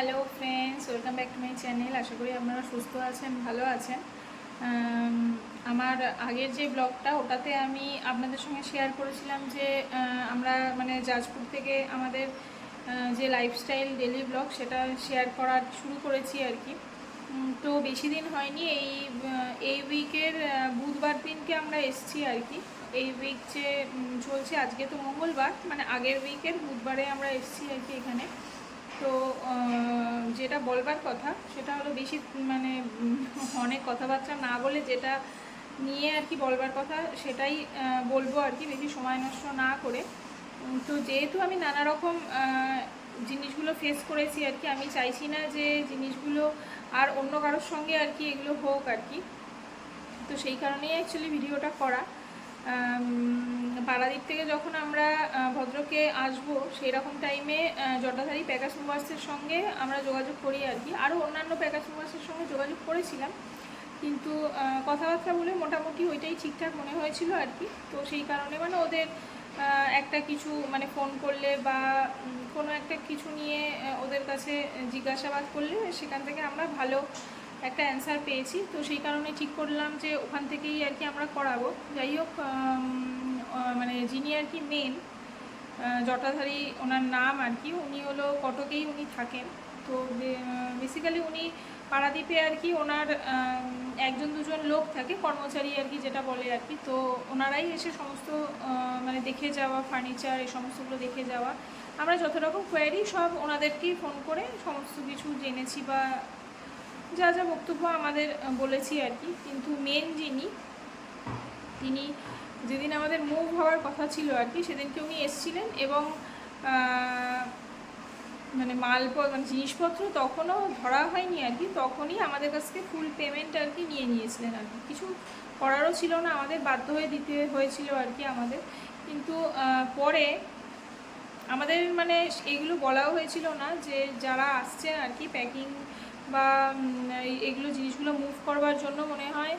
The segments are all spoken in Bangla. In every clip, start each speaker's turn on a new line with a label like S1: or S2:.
S1: Hello friends welcome back to my channel আশা করি আপনারা সুস্থ আছেন, ভালো আছেন। আমার আগের যে ব্লগটা, ওটাতে আমি আপনাদের সঙ্গে শেয়ার করেছিলাম যে আমরা মানে জাজপুর থেকে আমাদের যে লাইফস্টাইল ডেলি ব্লগ সেটা শেয়ার করা শুরু করেছি আর কি। তো বেশি দিন হয়নি, এই এই উইকের বুধবার দিনকে আমরা এসছি আর কি। এই উইক যে চলছে, আজকে তো মঙ্গলবার মানে আগের উইকের বুধবারে আমরা এসছি আর কি এখানে। তো যেটা বলবার কথা, সেটা হলো বেশি মানে অনেক কথাবার্তা না বলে যেটা নিয়ে আর কি বলবার কথা, সেটাই বলব আর কি, বেশি সময় নষ্ট না করে। তো যেহেতু আমি নানা রকম জিনিসগুলো ফেস করেছি আর কি, আমি চাইছি না যে জিনিসগুলো আর অন্য কারোর সঙ্গে আর কি এগুলো হোক আর কি। তো সেই কারণেই অ্যাকচুয়ালি ভিডিওটা করা। আম, পাড়াদ্বীপ থেকে যখন আমরা ভদ্রকে আসব সেই রকম টাইমে জটাধারী প্যাকাস মুভার্সের সঙ্গে আমরা যোগাযোগ করি আর কি। আরও অন্যান্য প্যাকাস মুভার্সের সঙ্গে যোগাযোগ করেছিলাম। কিন্তু কথাবার্তা বলে মোটামুটি ওইটাই ঠিকঠাক মনে হয়েছিল আর কি। তো সেই কারণে মানে ওদের একটা কিছু মানে ফোন করলে বা কোনো একটা কিছু নিয়ে ওদের কাছে জিজ্ঞাসাবাদ করলে সেখান থেকে আমরা ভালো একটা অ্যান্সার পেয়েছি। তো সেই কারণে ঠিক করলাম যে ওখান থেকেই আর কি আমরা করাবো। যাই হোক মানে যিনি আর কি মেন জটাধারী ওনার নাম আর কি, উনি হলো কটকেই উনি থাকেন। তো বেসিক্যালি উনি পাড়াদ্বীপে আর কি ওনার একজন দুজন লোক থাকে, কর্মচারী আর কি যেটা বলে আর কি। তো ওনারাই এসে সমস্ত মানে দেখে যাওয়া ফার্নিচার এই সমস্তগুলো দেখে যাওয়া। আমরা যত রকম কোয়ারি সব ওনাদেরকেই ফোন করে সমস্ত কিছু জেনেছি বা যা যা বক্তব্য আমাদের বলেছি আর কি। কিন্তু মেন যিনি, তিনি যেদিন আমাদের মুভ হওয়ার কথা ছিল আর কি, সেদিনকে উনি এসেছিলেন এবং মানে মাল প- মানে জিনিসপত্র তখনও ধরা হয়নি আর কি, তখনই আমাদের কাছ থেকে ফুল পেমেন্ট আর কি নিয়ে নিয়েছিলেন আর কি। কিছু করারও ছিল না, আমাদের বাধ্য হয়ে দিতে হয়েছিল আর কি আমাদের। কিন্তু পরে আমাদের মানে এগুলো বলাও হয়েছিল না যে যারা আসছেন আর কি প্যাকিং বা এগুলো জিনিসগুলো মুভ করবার জন্য মনে হয়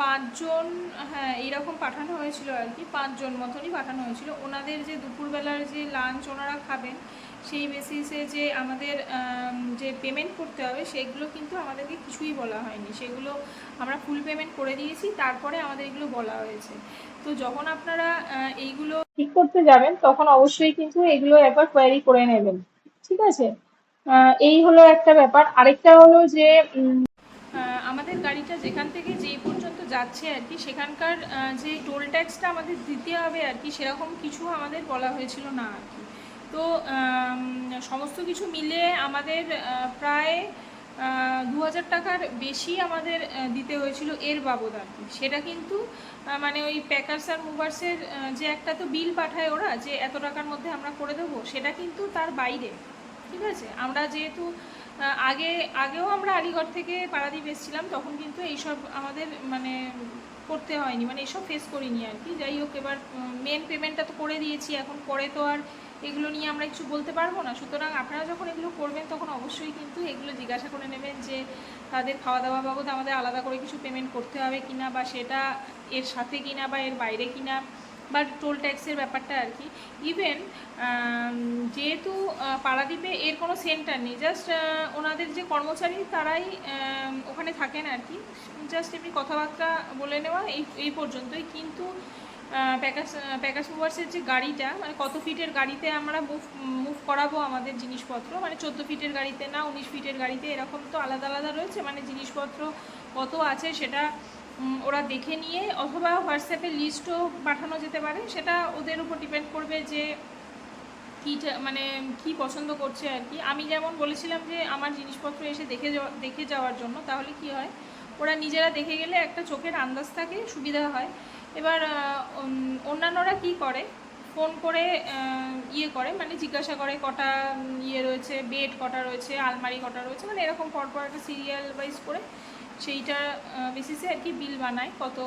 S1: পাঁচজন হ্যাঁ এইরকম পাঠানো হয়েছিল আর কি, পাঁচজন মতনই পাঠানো হয়েছিল। ওনাদের যে দুপুরবেলার যে লাঞ্চ ওনারা খাবেন, সেই বেসিসে যে আমাদের যে পেমেন্ট করতে হবে, সেগুলো কিন্তু আমাদেরকে কিছুই বলা হয়নি। সেগুলো আমরা ফুল পেমেন্ট করে দিয়েছি, তারপরে আমাদের এগুলো বলা হয়েছে। তো যখন আপনারা এইগুলো ঠিক করতে যাবেন, তখন অবশ্যই কিন্তু এগুলো একবার কোয়ারি করে নেবেন। ঠিক আছে? এই হলো একটা ব্যাপার। আরেকটা হলো যে আমাদের গাড়িটা যেখান থেকে যেই পর্যন্ত যাচ্ছে আর কি, সেখানকার যে টোল ট্যাক্সটা আমাদের দিতে হবে আর কি, সেরকম কিছু আমাদের বলা হয়েছিল না আর কি। তো সমস্ত কিছু মিলে আমাদের প্রায় দু হাজার টাকার বেশি আমাদের দিতে হয়েছিল এর বাবদ আর কি। সেটা কিন্তু মানে ওই প্যাকার্স আর মুভার্সের যে একটা তো বিল পাঠায় ওরা যে এত টাকার মধ্যে আমরা করে দেবো, সেটা কিন্তু তার বাইরে। ঠিক আছে? আমরা যেহেতু আগে, আগেও আমরা আলিগড় থেকে পাড়াদ্বীপ এসেছিলাম, তখন কিন্তু এইসব আমাদের মানে করতে হয়নি মানে এইসব ফেস করিনি আর কি। যাই হোক, এবার মেন পেমেন্টটা তো করে দিয়েছি, এখন পরে তো আর এগুলো নিয়ে আমরা কিছু বলতে পারব না। সুতরাং আপনারা যখন এগুলো করবেন, তখন অবশ্যই কিন্তু এগুলো জিজ্ঞাসা করে নেবেন যে তাদের খাওয়া দাওয়া বাবদ আমাদের আলাদা করে কিছু পেমেন্ট করতে হবে কিনা, বা সেটা এর সাথে কিনা, বা এর বাইরে কিনা। বা টোল ট্যাক্সের ব্যাপারটা আর কি। ইভেন যেহেতু পারাদ্বীপে এর কোনো সেন্টার নেই জাস্ট ওনাদের যে কর্মচারী তারাই ওখানে থাকেন আর কি। জাস্ট এমনি কথাবার্তা বলে নেওয়া, এই এই পর্যন্তই। কিন্তু প্যাকাস প্যাকাস যে গাড়িটা মানে কত ফিটের গাড়িতে আমরা মুভ মুভ করাবো আমাদের জিনিসপত্র? মানে চোদ্দ ফিটের গাড়িতে না, উনিশ ফিটের গাড়িতে এরকম তো আলাদা আলাদা রয়েছে? মানে জিনিসপত্র কত আছে সেটা ওরা দেখে নিয়ে অথবা হোয়াটসঅ্যাপে লিস্টও পাঠানো যেতে পারে। সেটা ওদের উপর ডিপেন্ড করবে যে কী মানে কি পছন্দ করছে আর কি। আমি যেমন বলেছিলাম যে আমার জিনিসপত্র এসে দেখে দেখে যাওয়ার জন্য, তাহলে কি হয়? ওরা নিজেরা দেখে গেলে একটা চোখের আন্দাজ থাকে, সুবিধা হয়। এবার অন্যান্যরা কি করে? ফোন করে ইয়ে করে মানে জিজ্ঞাসা করে কটা ইয়ে রয়েছে বেড কটা রয়েছে, আলমারি কটা রয়েছে মানে এরকম পরপর একটা সিরিয়াল ওয়াইজ করে সেইটা বেসিসে আর কি বিল বানায় কত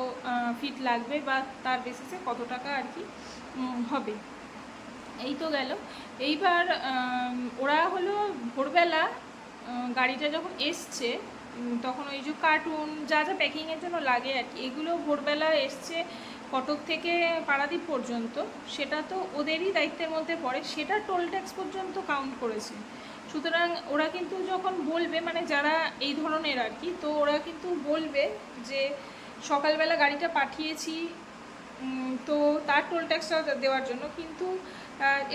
S1: ফিট লাগবে বা তার বেসিসে কত টাকা আর কি হবে। এই তো গেল। এইবার ওরা হলো ভোরবেলা গাড়িটা যখন এসছে তখন ওই যে কার্টুন যা যা প্যাকিংয়ের জন্য লাগে আর কি এগুলো ভোরবেলা এসছে কটক থেকে পারাদ্বীপ পর্যন্ত। সেটা তো ওদেরই দায়িত্বের মধ্যে পড়ে। সেটা টোল ট্যাক্স পর্যন্ত কাউন্ট করেছে। সুতরাং ওরা কিন্তু যখন বলবে মানে যারা এই ধরনের আর কি, তো ওরা কিন্তু বলবে যে, সকালবেলা গাড়িটা পাঠিয়েছি তো তার টোল ট্যাক্সটা দেওয়ার জন্য। কিন্তু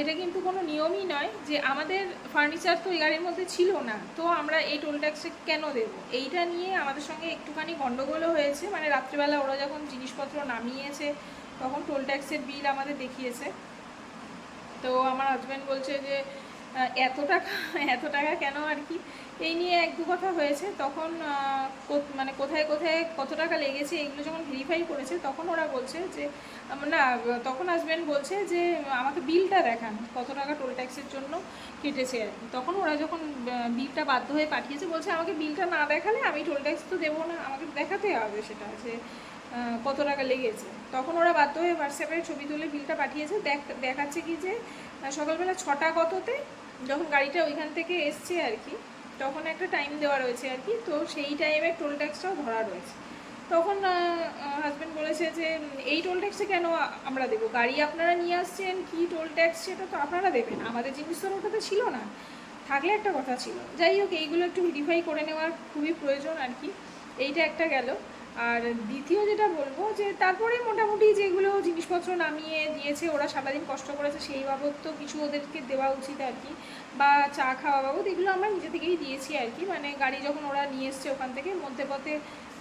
S1: এটা কিন্তু কোনো নিয়মই নয় যে আমাদের ফার্নিচার তো এই গাড়ির মধ্যে ছিল না, তো আমরা এই টোল ট্যাক্সে কেন দেব? এইটা নিয়ে আমাদের সঙ্গে একটুখানি গণ্ডগোলও হয়েছে। মানে রাত্রিবেলা ওরা যখন জিনিসপত্র নামিয়েছে, তখন টোল ট্যাক্সের বিল আমাদের দেখিয়েছে। তো আমার হাজব্যান্ড বলছে যে এত টাকা এত টাকা কেন আর কি? এই নিয়ে এক দু কথা হয়েছে। তখন মানে কোথায় কোথায় কত টাকা লেগেছে এগুলো যখন ভেরিফাই করেছে, তখন ওরা বলছে যে না, তখন হাজব্যান্ড বলছে যে, আমাকে বিলটা দেখান, কত টাকা টোল ট্যাক্সের জন্য কেটেছে আর কি। তখন ওরা যখন বিলটা বাধ্য হয়ে পাঠিয়েছে, বলছে আমাকে বিলটা না দেখালে আমি টোল ট্যাক্স তো দেবো না, আমাকে দেখাতে হবে সেটা যে কত টাকা লেগেছে। তখন ওরা বাধ্য হয়ে হোয়াটসঅ্যাপে ছবি তুলে বিলটা পাঠিয়েছে। দেখ, দেখাচ্ছে কি যে সকালবেলা ছটা কততে যখন গাড়িটা ওইখান থেকে এসছে আর কি, তখন একটা টাইম দেওয়া রয়েছে আর কি, তো সেই টাইমে টোল ট্যাক্সটাও ধরা রয়েছে। তখন হাজব্যান্ড বলেছে যে, এই টোল ট্যাক্সে কেন আমরা দেবো? গাড়ি আপনারা নিয়ে আসছেন, কি টোল ট্যাক্স সেটা তো আপনারা দেবেন। আমাদের জিনিস তো ওটাতে ছিল না। থাকলে একটা কথা ছিল। যাই হোক, এইগুলো একটু ভেরিফাই করে নেওয়ার খুবই প্রয়োজন আর কি। এইটা একটা গেল। আর দ্বিতীয় যেটা বলব যে তারপরে মোটামুটি যেগুলো জিনিসপত্র নামিয়ে দিয়েছে, ওরা সারাদিন কষ্ট করেছে, সেই বাবদ তো কিছু ওদেরকে দেওয়া উচিত আর কি। বা চা খাওয়া বাবদ এগুলো আমরা নিজে থেকেই দিয়েছি আর কি। মানে গাড়ি যখন ওরা নিয়ে এসছে ওখান থেকে, মধ্যে পথে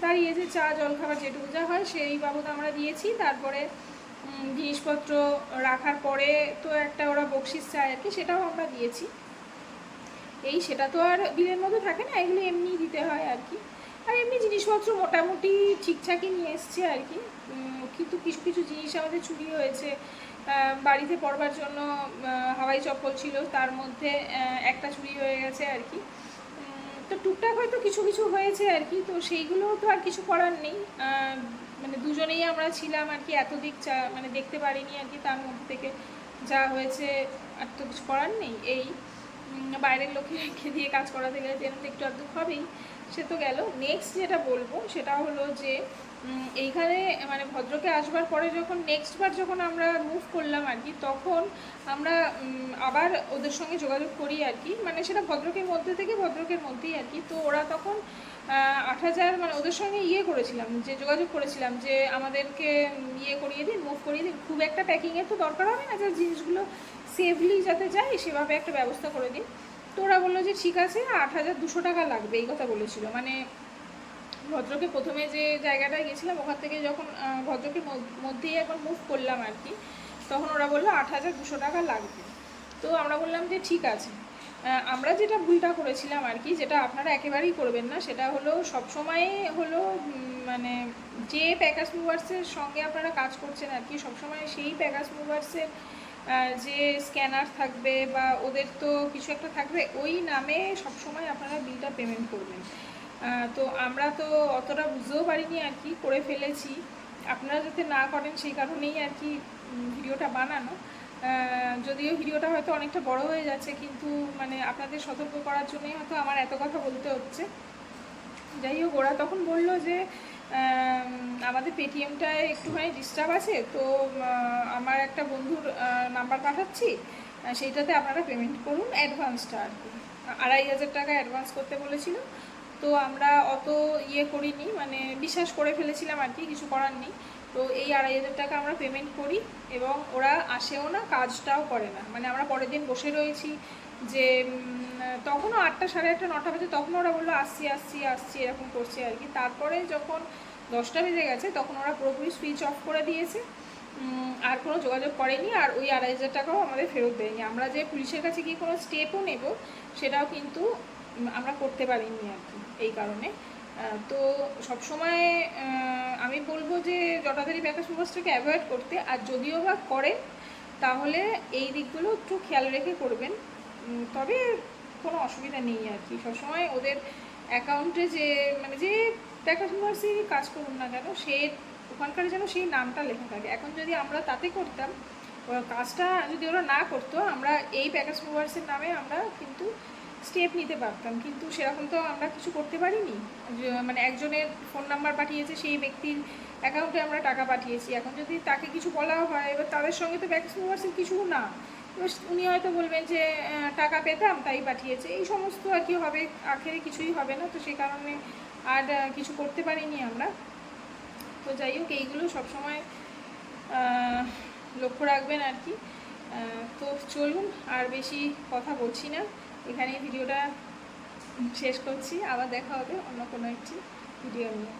S1: দাঁড়িয়ে যে চা, জল খাবার যেটুকু যা হয় সেই বাবদ আমরা দিয়েছি। তারপরে জিনিসপত্র রাখার পরে তো একটা ওরা বকশিস চায় আর কি, সেটাও আমরা দিয়েছি। এই সেটা তো আর বিলের মধ্যে থাকে না, এগুলো এমনি দিতে হয় আর কি। আর এমনি জিনিসপত্র মোটামুটি ঠিকঠাকই নিয়ে এসছে আর কি। কিন্তু কিছু কিছু জিনিস আমাদের চুরি হয়েছে। বাড়িতে পড়বার জন্য হাওয়াই চপ্পল ছিল, তার মধ্যে একটা চুরি হয়ে গেছে আর কি। তো টুকটাক হয়তো কিছু কিছু হয়েছে আর কি। তো সেইগুলো তো আর কিছু করার নেই। মানে দুজনেই আমরা ছিলাম আর কি, এত দিক চা- মানে দেখতে পারিনি আর কি, তার মধ্যে থেকে যা হয়েছে আর তো কিছু করার নেই। এই বাইরের রেখে দিয়ে কাজ করাতে গেলে তো একটু আধটু হবেই। সে তো গেল। নেক্সট যেটা বলব, সেটা হলো যে এইখানে মানে ভদ্রকে আসবার পরে যখন নেক্সট বার যখন আমরা মুভ করলাম আর কি, তখন আমরা আবার ওদের সঙ্গে যোগাযোগ করি আর কি। মানে সেটা ভদ্রকের মধ্যে থেকে ভদ্রকের মধ্যেই আর কি। তো ওরা তখন আট হাজার মানে ওদের সঙ্গে ইয়ে করেছিলাম, যে যোগাযোগ করেছিলাম, যে আমাদেরকে ইয়ে করিয়ে দিন মুভ করিয়ে দিন। খুব একটা প্যাকিংয়ের তো দরকার হবে না যে জিনিসগুলো সেফলি যাতে যায়, সেভাবে একটা ব্যবস্থা করে দিন। তো ওরা বলল যে ঠিক আছে আট হাজার দুশো টাকা লাগবে এই কথা বলেছিল। মানে ভদ্রকে প্রথমে যে জায়গাটায় গেছিলাম ওখান থেকে যখন আহ, ভদ্রকের মধ্যেই একবার মুভ করলাম আর কি তখন ওরা বলল আট হাজার দুশো টাকা লাগবে। তো আমরা বললাম যে ঠিক আছে। আমরা যেটা ভুলটা করেছিলাম আর কি যেটা আপনারা একেবারেই করবেন না সেটা হলো সবসময় হলো মানে যে প্যাকাস মুভার্সের সঙ্গে আপনারা কাজ করছেন আর কি সবসময় সেই প্যাকাস মুভার্সের যে স্ক্যানার থাকবে বা ওদের তো কিছু একটা থাকবে, ওই নামে সবসময় আপনারা বিলটা পেমেন্ট করবেন। তো আমরা তো অতটা বুঝতেও পারিনি আর কি, করে ফেলেছি। আপনারা যাতে না করেন সেই কারণেই আর কি ভিডিওটা বানানো। যদিও ভিডিওটা হয়তো অনেকটা বড় হয়ে যাচ্ছে, কিন্তু মানে আপনাদের সতর্ক করার জন্যই হয়তো আমার এত কথা বলতে হচ্ছে। যাই হোক, ওরা তখন বলল যে আমাদের পেটিএমটায় একটুখানি ডিস্টার্ব আছে, তো আমার একটা বন্ধুর নাম্বার পাঠাচ্ছি সেইটাতে আপনারা পেমেন্ট করুন অ্যাডভান্সটা আর কি। আড়াই হাজার টাকা অ্যাডভান্স করতে বলেছিল, তো আমরা অত ইয়ে করিনি মানে বিশ্বাস করে ফেলেছিলাম আর কি, কিছু করার নেই। তো এই আড়াই হাজার টাকা আমরা পেমেন্ট করি এবং ওরা আসেও না, কাজটাও করে না। মানে আমরা পরের দিন বসে রয়েছি যে তখনও আটটা, সাড়ে আটটা, নটা বাজে তখন ওরা বলল, আসছি আসছি আসছি, এরকম করছে আর কি। তারপরে যখন দশটা বেজে গেছে, তখন ওরা পুরোপুরি সুইচ অফ করে দিয়েছে। আর কোনো যোগাযোগ করেনি আর ওই আড়াই হাজার টাকাও আমাদের ফেরত দেয়নি। আমরা যে পুলিশের কাছে গিয়ে কোনো স্টেপও নেব, সেটাও কিন্তু আমরা করতে পারিনি আর কি, এই কারণে। তো সবসময় আমি বলব যে জটাধারী ব্যাকাশ মুভাসটাকে অ্যাভয়েড করতে, আর যদিও বা করেন, তাহলে এই দিকগুলো একটু খেয়াল রেখে করবেন। তবে কোনো অসুবিধা নেই আর কি। সবসময় ওদের অ্যাকাউন্টে যে মানে যে ব্যাকাশ মুভার্সই কাজ করুন না কেন, সে ওখানকার যেন সেই নামটা লেখা থাকে। এখন যদি আমরা তাতে করতাম কাজটা যদি ওরা না করতো, আমরা এই প্যাকেজ মুভার্সের নামে আমরা কিন্তু স্টেপ নিতে পারতাম। কিন্তু সেরকম তো আমরা কিছু করতে পারিনি। মানে একজনের ফোন নাম্বার পাঠিয়েছে, সেই ব্যক্তির অ্যাকাউন্টে আমরা টাকা পাঠিয়েছি। এখন যদি তাকে কিছু বলা হয়, এবার তাদের সঙ্গে তো প্যাকেজ মুভার্সের কিছু না। উনি হয়তো বলবেন যে টাকা পেতাম, তাই পাঠিয়েছে। এই সমস্ত আর কি হবে, আখেরে কিছুই হবে না, তো সেই কারণে আর কিছু করতে পারিনি আমরা। তো যাই হোক, এইগুলো সবসময় লক্ষ্য রাখবেন আর কি। তো চলুন, আর বেশি কথা বলছি না। এখানে ভিডিওটা শেষ করছি। আবার দেখা হবে অন্য কোনো একটি ভিডিও নিয়ে।